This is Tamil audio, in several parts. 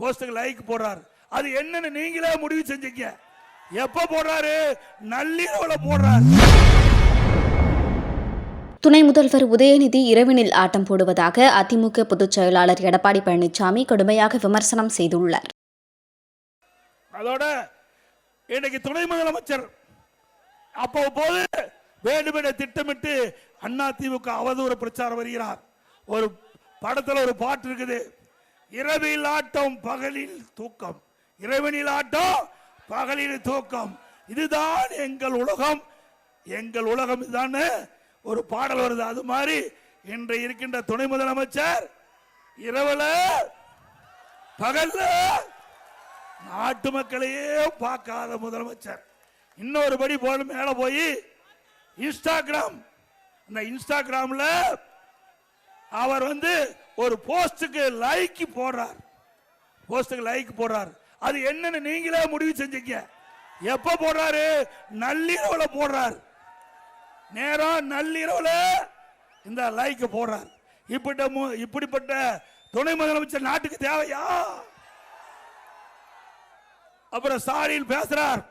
போஸ்டுக்கு லைக் போடுறாரு. அது என்னன்னு நீங்களே முடிவு செஞ்சீங்க. எப்ப போடுறாரு? நள்ளிரவுல போடுறாரு. துணை முதல்வர் உதயநிதி இரவினில் ஆட்டம் போடுவதாக அதிமுக பொதுச் செயலாளர் எடப்பாடி பழனிசாமி கடுமையாக விமர்சனம் செய்துள்ளார். அதோட இன்னைக்கு துணை முதலமைச்சர் அப்போ போது வேண்டுமென திட்டமிட்டு அண்ணா திமுக அவதூறு பிரச்சாரம் வருகிறார். ஒரு படத்துல ஒரு பாட்டு இருக்குது. இரவில் ஆட்டம் பகலில் தூக்கம். இரவனில் ஆட்டம் பகலில் தூக்கம். இதுதான் எங்கள் உலகம். எங்கள் உலகம் இதுதான். ஒரு பாடல் வருது. அது மாதிரி இன்று இருக்கின்ற துணை முதலமைச்சர் இரவுல பகல்ல நாட்டு மக்களையே பார்க்காத முதலமைச்சர். இன்னொரு படி போல மேல போய் இன்ஸ்டாகிராம். அந்த இன்ஸ்டாகிராம்ல அவர் வந்து ஒரு போஸ்டுக்கு லைக் போடுறார். போஸ்டுக்கு லைக் போடுறார். அது என்னன்னு நீங்களே முடிவு செஞ்சீங்க. எப்ப போடுறாரு? நள்ளிரவுல போடுறார். நேரம் நள்ளிரவுல இந்த லைக் போடுறார். இப்பட்ட மு- இப்படிப்பட்ட துணை முதலமைச்சர் நாட்டுக்கு தேவையா? அப்புறம் சாரியில் பேசுறார்.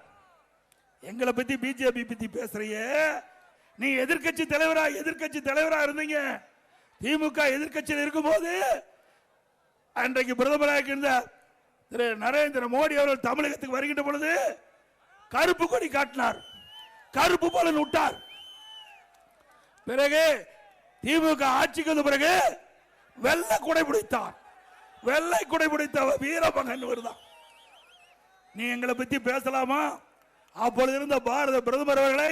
எங்களை பத்தி பிஜேபி பத்தி பேசுறியே. நீ எதிர்க்கட்சி தலைவரா எதிர்க்கட்சி தலைவரா இருந்தீங்க. திமுக எதிர்க்கட்சியில் இருக்கும்போது அன்றைக்கு பிரதமராக இருந்த திரு நரேந்திர மோடி அவர்கள் தமிழகத்துக்கு வருகின்ற பொழுது கருப்பு கொடி காட்டினார். கருப்பு போல விட்டார் பிறகு திமுக ஆட்சிக்கு வந்த பிறகு வெள்ளை குடை பிடித்தார். வெள்ளை குடை பிடித்த வீரமகன் வருதான் நீ எங்களை பத்தி பேசலாமா? அப்பொழுது இருந்த பாரத பிரதமர் அவர்களை